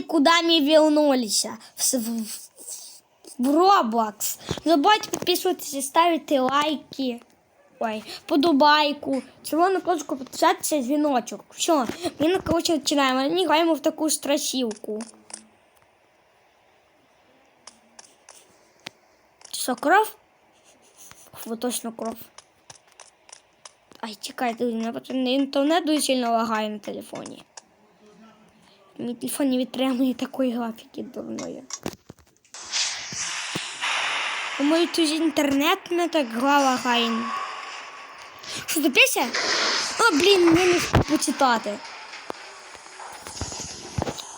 куда мы вернулись? В, в, в Roblox. Не забудьте підписуватися, ставити лайки. Ой, подобайку, червону кнопку підписатися, дзвіночок. Все, ми, коротше, починаємо. Ми граємо в таку страшилку. Що, кров? Фу, точно кров. Ай, чекайте, у просто інтернет дуже сильно лагає на телефоні. Мій телефон не витримує такої графіки дурної. У Думаю, тут інтернет не так гра лагає. Що це пісня? А, блін, не встиг почитати.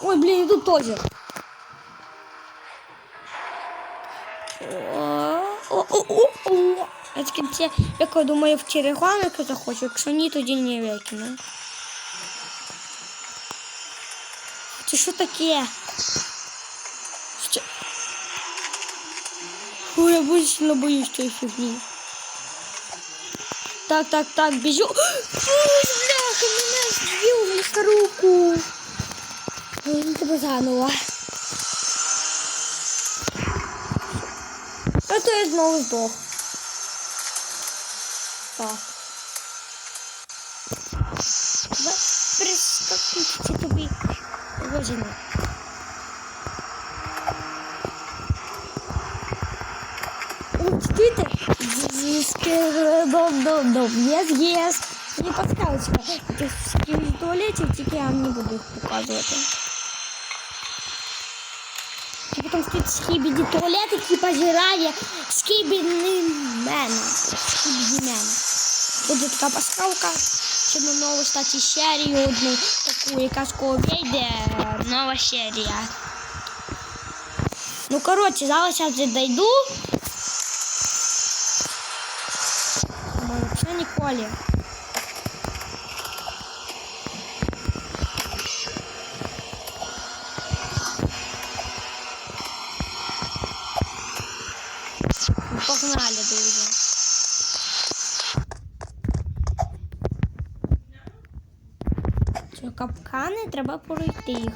Ой, блін, і тут теж. О-о-о-о. Я тільки це, як я думаю, в черегонику захочу, якщо ні, тоді не викину. Це що таке? Ой, я дуже сильно боюсь цієї фігні. Так, так, так, біжу. Ой, бляха, мене збив в. Ой, ну тебе заново. А то я знову здох. Так. Возьми. Чуєте? Єс, єс. Мені подсказочка. Ти в туалеті, тільки я не буду їх показувати. Тільки там стоїть скібіді туалет, який пожирає скібіді мене. Скібіді мене. Буде така пасхалка. Ще на нову стати серію одну таку, яка скоро. Нова серія. Ну, коротше, зараз я вже дойду. Це Ніколі. Ну, Погнали, друзі. Це капкани, треба пройти їх.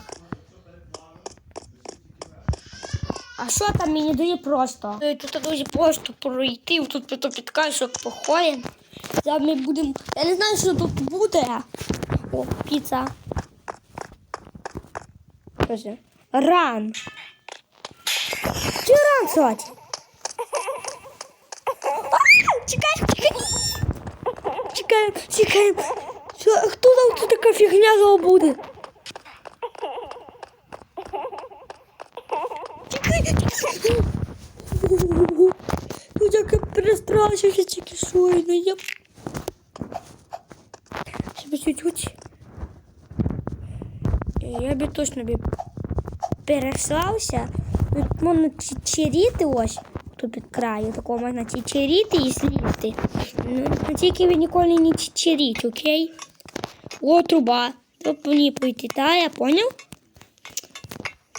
А що там мені дає просто? Тут дуже просто пройти, тут потім підкажок походимо. Зараз ми будемо. Я не знаю, що тут буде. О, піца. Що це? Ран. Чи ран? А, Чекай, чекай. Чекаємо, чекаємо. Хто там тут така фігня буде? Чекай, чекай. Ну, як я перестрашився тільки щойно. Я... Ще чуть-чуть. Я би точно би переслався. Тут можна чечеріти ось. Тут під краю такого можна чечеріти і злізти. Ну, ну, тільки ви ніколи не чечеріть, окей? О, труба. Тут по ній пройти, та, я поняв?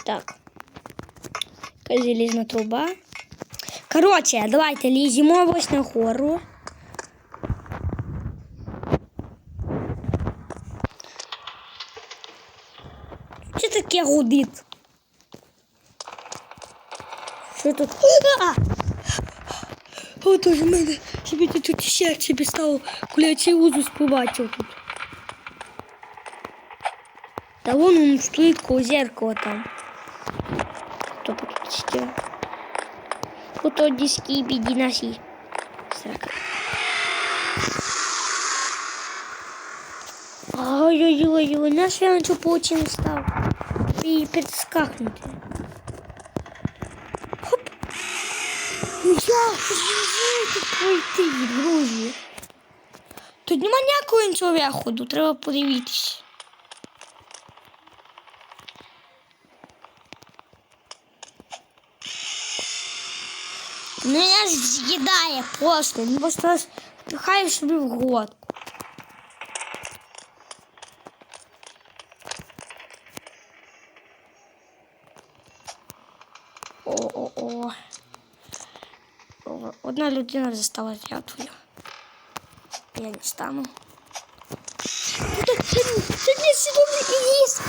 Так. Залізна труба. Коротше, давайте ліземо ось на гору. Що таке гудить? Що тут? А! О, мене. Собі тут серце підстало, коли цей узус побачив тут. Та вон він стоїть коло зеркала там. Ще? Ото диски біді наші. Срака. Ой-ой-ой, наш я нічого получим став. І підскакнути. Хоп. Ну як тут пройти, друзі? Тут нема ніякого іншого виходу, треба подивитись. Меня съедает просто. Ну просто пихаешь себе в глотку. О-о-о. О, Одна людина вже стала жертвою. Я не стану. Сьогодні сьогодні і їсть.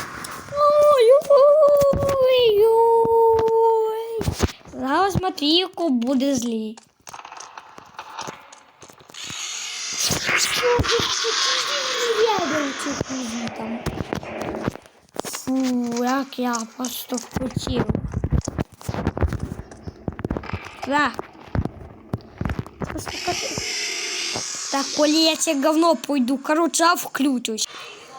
Ой, ой, Матвійко буде. Що ви такі там? Фу, як я просто хотів. Да. Так, коли я це говно пойду, короче, я включусь.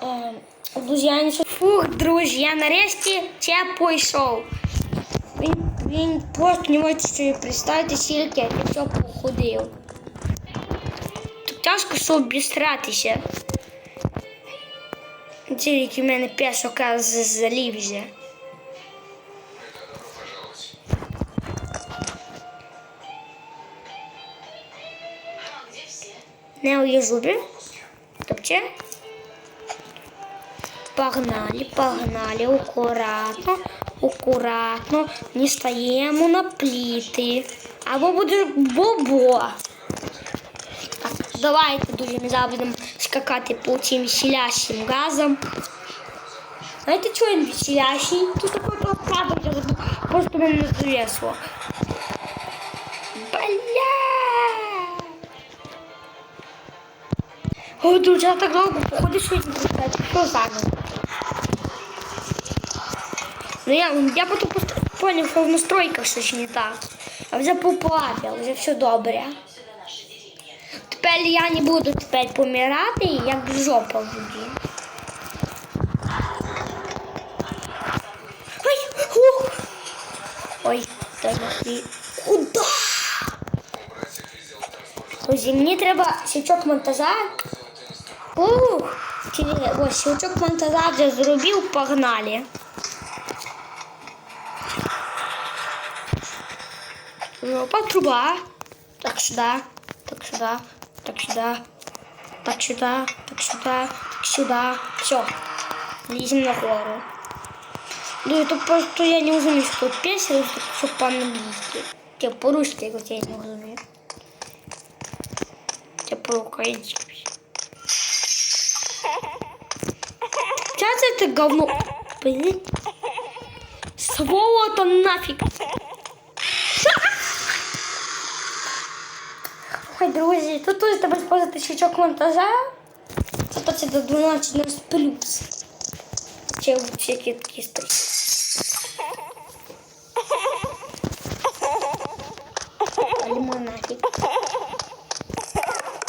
Е, друзі, я не Фух, друзі, я нарешті це пойшов. Він, просто не може представити, скільки я цього походив. Так тяжко, що обістратися. Тільки в мене песока залів вже. Не у зубі. Топче. Погнали, погнали, акуратно, акуратно. Не стаємо на пліти. Або буде бобо. Так, давайте дуже ми зараз будемо скакати по цим веселящим газам. Знаєте, чого він веселящий? Тут такой правда, я забув. Просто мене не завесло. Бля! О, друзі, я так довго походу сьогодні прочитати. Що зараз? Ну я, потім поняв, що в настройках щось не так. А вже поплавив, вже все добре. Тепер я не буду тепер помирати, як жопа в воді. Ой, ух. Ой, так і... Куда? Друзі, мені треба січок монтажа. Ух, ось січок монтажа вже зробив, погнали. Опа, труба. Так сюда, так сюда, так сюда, так сюда, так сюда, так сюда. Все. Лезем на гору. Ну это просто я не розумію, що тут песня, що по-англійськи. Те по-русски, як я не розумію. Те по-українськи. Ча це ти говно? Блин. Сволота нафиг. Хай, друзі, тут теж треба спозити щічок монтажа. Це то це до 12 нас плюс. Ще всякі такі стоїть. Лимонадик.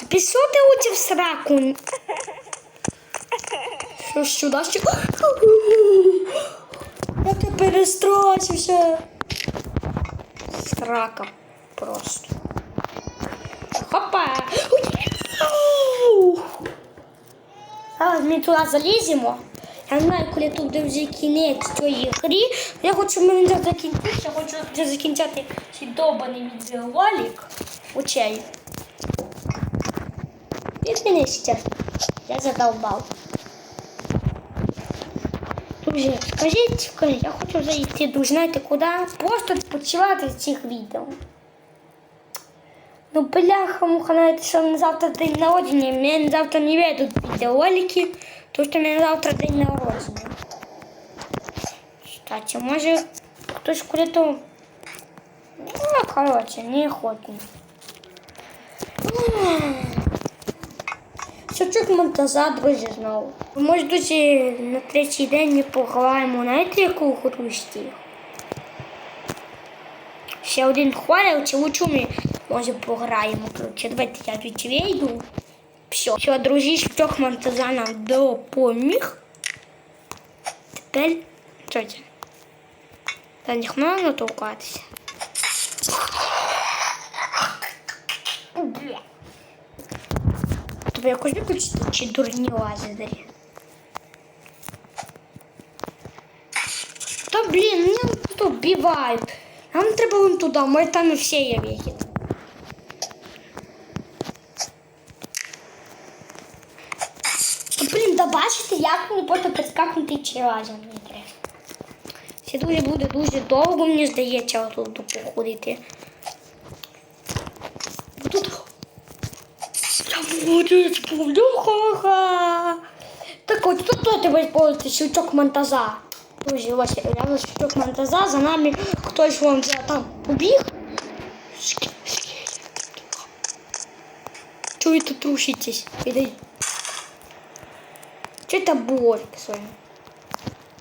Пішов ти уйти в сраку. Що ж сюди? Я ти перестрашився. Срака просто. Ми туди заліземо. Я знаю, коли тут вже кінець цієї гри. Я хочу, ми закінчити. Я хочу вже закінчити цей довбаний відеоролик. Очей. Відміни зараз. Я задовбав. Друзі, скажіть, я хочу зайти, друзі, знаєте куди? Просто відпочивати з цих відео. Ну, бляха, муха, знаєте, що на завтра день народження, мене завтра не ведуть відеоролики, тому що мене завтра день народження. Кстати, може хтось куди-то... Ну, коротше, неохотно. Сучок монтажа, друзі, знову. Може, друзі, на третій день ми пограємо, знаєте, яку гру стіг? Ще один хорел, чи лучше ми може пограємо. Короче, давайте я вийду. Все, все, друзі, сучок монтажа нам допоміг. Тепер, що це? Та них можна натовкатися. Бля. Тобі якось виключити чи дурні лазери? Та блін, мене просто вбивають. Нам треба вон туди, може там і всі є вихід. Охота прискакнути через мені треба. Це дуже буде дуже довго, мені здається, тут походити. Тут я буду сповлюха. Так от тут то тебе сповнити щучок монтажа. Друзі, ось реально щучок монтажа, за нами хтось вон вже там побіг. Чуєте, трушитесь? Іди. Что это борг сьогодні?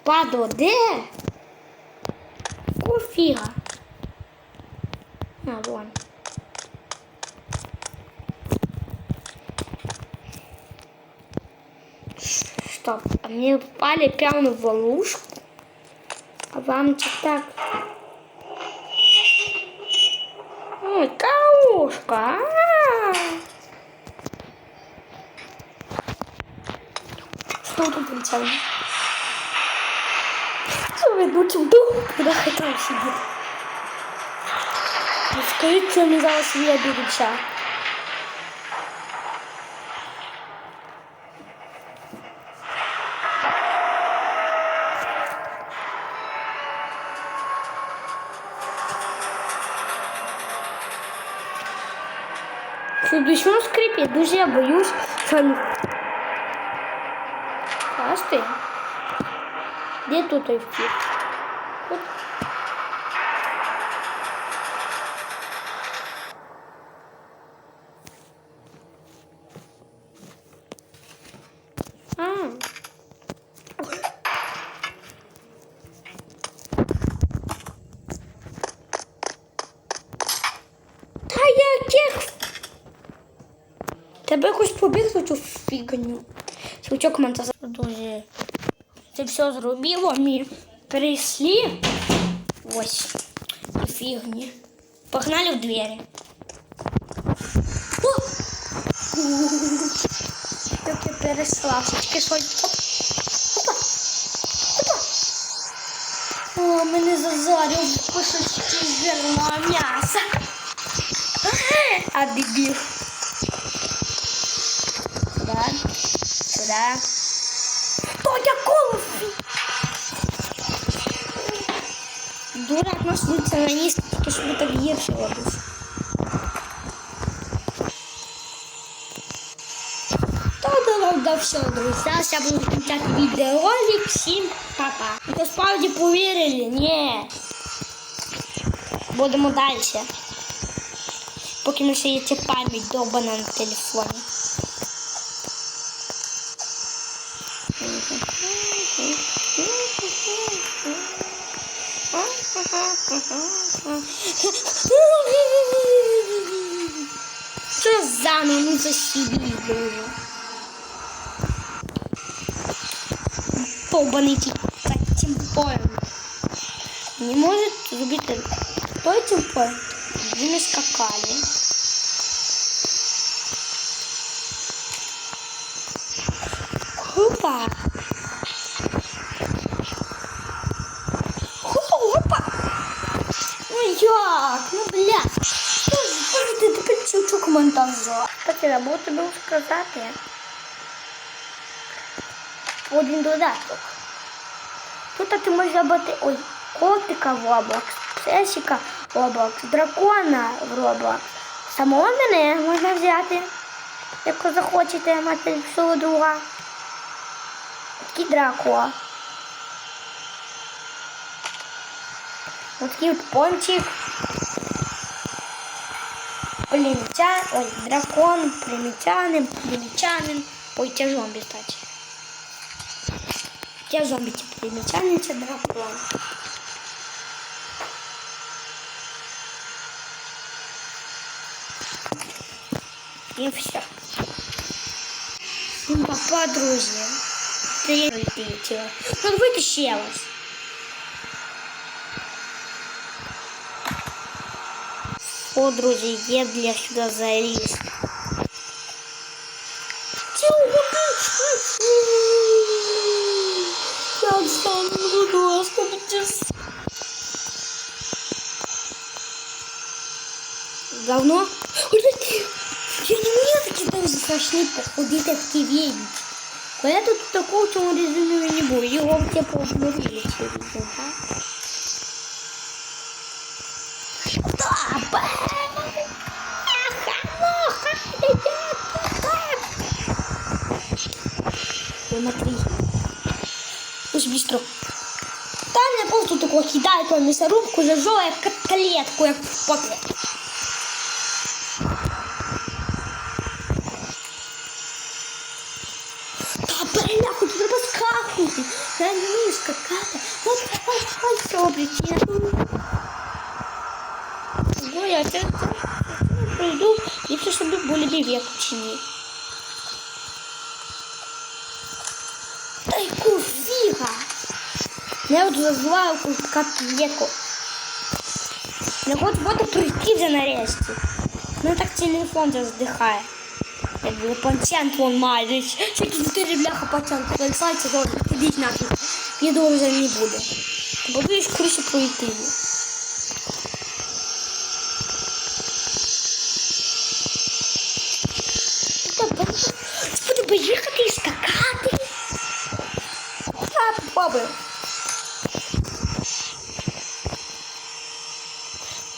Падо, де? Кофіга. А, вон. Стоп, а мне попали прямо в ловушку? А вам чи так? Ой, каушка. А-а-а. Что тут прицельно? Что вы идете в дом, когда хотел сидеть? Ну, Скажите, что мне зараз выберется. Що душно скрипить, дуже я боюсь. Що... Аж ти? Де тут той втік? От. Тебе хоч побіг цю фігню. Свічок дуже. Це все зробило, ми перейшли. Ось. Фігні. Погнали в двері. О! Як я перейшла. Тільки що. Опа. Опа. О, мене зазарив кусочки жирного м'яса. А дебіл. Сюда. Сюда. Что я? Дурак нас націоналіст, тільки щоб так гірше. Та да, да, все, друзі. Зараз я буду включати відеоролик. Всім па-па. Ви справді повірили? Ні. Будемо далі. Поки не ще є ця пам'ять довбана на телефоні. Що заново, ну зашибись, друже. Довбаний ті тімпоєм. Не може зробити той тімпоєм. Ви не скакали. Опа. Хо, Опа. Ну? Ну бля. Що ж, Боже, ти тепер чучу монтажу. Так я забув тобі сказати. Один додаток. Тут ти можеш забити ой, котика в Roblox, псесика в Roblox, дракона в Roblox. Самого мене можна взяти, якщо захочете мати свого друга. Такий драко. Ось такий от пончик. Племча, ой, дракон, племечанин, племечанин. Ой, те зомби, кстати. Те зомби, типа племечанин, це дракон. І все. Ну, папа, друзі. Летіла. Ну, давайте ще раз. О, друзі, є для сюди заліз. Я сам буду остановитесь. Давно? Ой, я не мені такі там страшні походити в ті війні. Бо я тут такого в цьому режимі не був. Його типу обновили цей быстро. Там я просто такого кидаю эту мясорубку, зажжу я котлетку, я попе. Да блин, нахуй, ты поскакивай. Да низ какая-то. Вот, вот, ой, все, причина. Ой, я опять пройду, если чтобы были век чинить. Я от зазвала котлетку. Не хочу бути прийти вже нарешті. Ну так телефон вже здихає. Якби панчент вон має. Ще чотири бляха панчент. Полисайся, добре, ідіть нафіг. Відео вже не буде. Будеш круче пройти. Буду поїхати і скакати. Та, попробуй.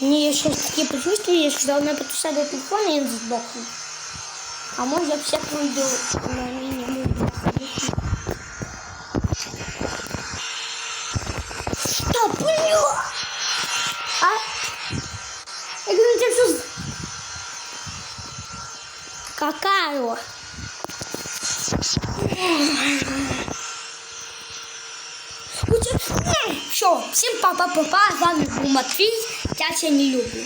Мне еще такие предчувствия, что должна подписать до телефона и он сдохнет. А может я все пройду на минимум. Да бля! А? Я говорю, тебе все... Какая? Все, всем папа-папа, с вами был Матвей, я тебя не люблю.